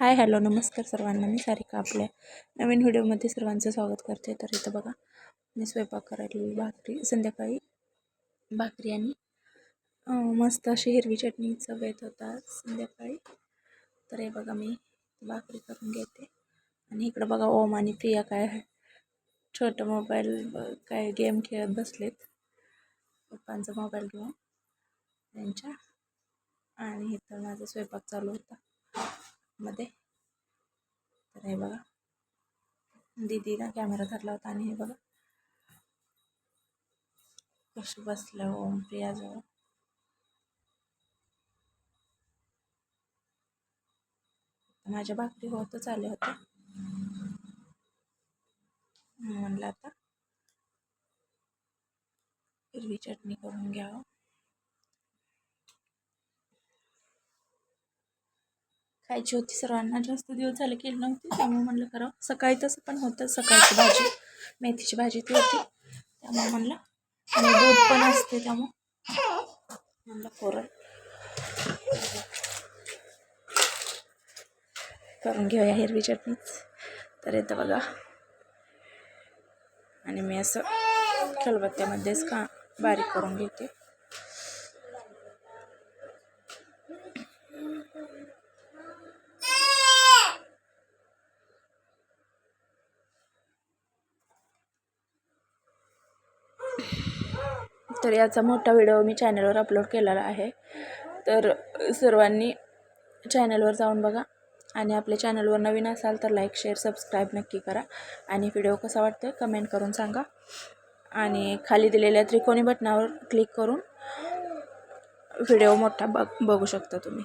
Hi hello नमस्कार सर्वांना. मी सारिका आपल्या नवीन व्हिडिओमध्ये सर्वांचं स्वागत करते. तर इथं बघा मी स्वयंपाक करायला भाकरी. संध्याकाळी भाकरी आणि मस्त अशी हिरवी चटणीचा वेत होता संध्याकाळी. तर हे बघा मी भाकरी करून घेते. आणि इकडं बघा ओम आणि प्रिया काय छोटं मोबाईल काय गेम खेळत बसलेत. पप्पांचा मोबाईल घेऊन त्यांच्या. आणि इथं माझा स्वयंपाक चालू होता. मध्ये. तर हे बघा. दीदीला कॅमेरा धरला होता आणि हे बघा. कशी बसलं ओम हो, प्रियाजवळ माझ्या भाकरी होतच आल्या होत्या. म्हणलं आता हिरवी चटणी करून घ्यावं हो. खायची होती. सर्वांना जास्त दिवस झाले केली नव्हती त्यामुळे म्हणलं करावं. सकाळी तसं पण होतं. सकाळची भाजी मेथीची भाजी ती होती. त्यामुळे म्हणलं आणि दूध पण असते त्यामुळं. म्हणलं कोरड करून घेऊया हिरवी चटणीच तर येतं बघा. आणि मी असं खलबत्त्यामध्येच का बारीक करून घेते. तर याचा मोठा व्हिडिओ मी चॅनलवर अपलोड केलेला आहे. तर सर्वांनी चॅनलवर जाऊन बघा आणि आपल्या चॅनलवर नवीन असाल तर लाईक शेअर सबस्क्राईब नक्की करा आणि व्हिडिओ कसा वाटतो कमेंट करून सांगा. आणि खाली दिलेल्या त्रिकोणी बटनावर क्लिक करून व्हिडिओ मोठा बघ बघू शकता तुम्ही.